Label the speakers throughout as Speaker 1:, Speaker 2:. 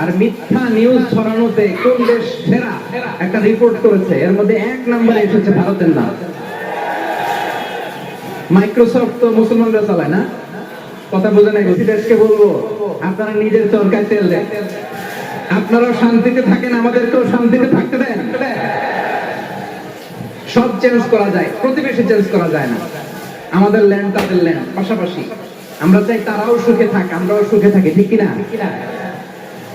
Speaker 1: আর মিথ্যা নিউজ ছড়ানোতে কোন দেশ সেরা? একটা রিপোর্ট করেছে। এর মধ্যে এক নম্বরে এসেছে ভারতের নাম। মাইক্রোসফট তো মুসলমানরা চালায় না? কথা বোঝে নাই দেশকে বলব। আপনারা নিজের চরকায় তেল দেন। আপনারাও শান্তিতে থাকেন, আমাদেরকেও শান্তিতে থাকতে দেন। সব চেঞ্জ করা যায়, প্রতিবেশী চেঞ্জ করা যায় না। আমাদের ল্যান্ড তাদের ল্যান্ড পাশাপাশি। আমরা চাই তারাও সুখে থাক, আমরাও সুখে থাকি, ঠিক কিনা?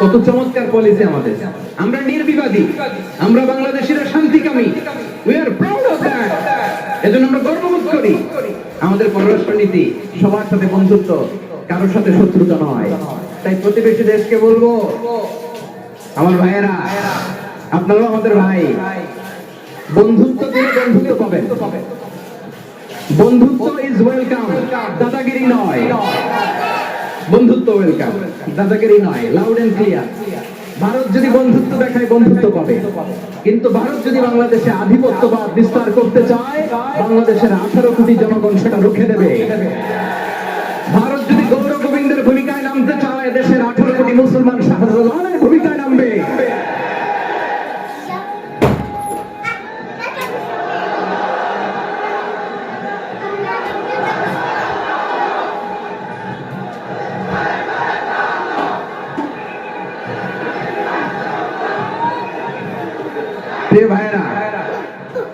Speaker 1: কত চমৎকার পলিসি আমাদের। আমরা নির্বিবাদী, আমরা বাংলাদেশিরা শান্তিকামী। উই এজন্য আমরা গর্ববোধ করি। আমাদের পররাষ্ট্র নীতি সবার সাথে বন্ধুত্ব, কারোর সাথে শত্রুতা নয়। তাই প্রতিবেশী দেশকে বলব, আমার ভাইয়েরা, আপনারাও আমাদের ভাই, বন্ধুত্ব দিয়ে বন্ধুত্ব পাবেন। বন্ধুত্ব ইজ ওয়েলকাম দাদাগিরি নয়। বন্ধুত্ব ওয়েলকাম দাদাগিরি নয় লাউড এন্ড ক্লিয়ার ভারত যদি বন্ধুত্ব দেখায়, বন্ধুত্ব পাবে। কিন্তু ভারত যদি বাংলাদেশে আধিপত্যবাদ বিস্তার করতে চায়, বাংলাদেশের আঠারো কোটি জনগণ সেটা রুখে দেবে। ভারত যদি গৌর গোবিন্দের ভূমিকায় নামতে চায়, দেশের আঠারো কোটি মুসলমান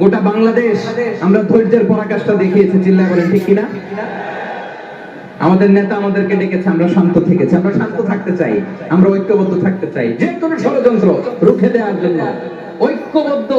Speaker 1: গোটা বাংলাদেশ আমরা ধৈর্যের পরাকাষ্ঠা দেখিয়েছি চিল্লা করে ঠিক কিনা? আমাদের নেতা আমাদেরকে ডেকেছে, আমরা শান্ত থেকেছি, আমরা শান্ত থাকতে চাই, আমরা ঐক্যবদ্ধ থাকতে চাই, যে কোনো ষড়যন্ত্র রুখে দেওয়ার জন্য। ঐক্যবদ্ধ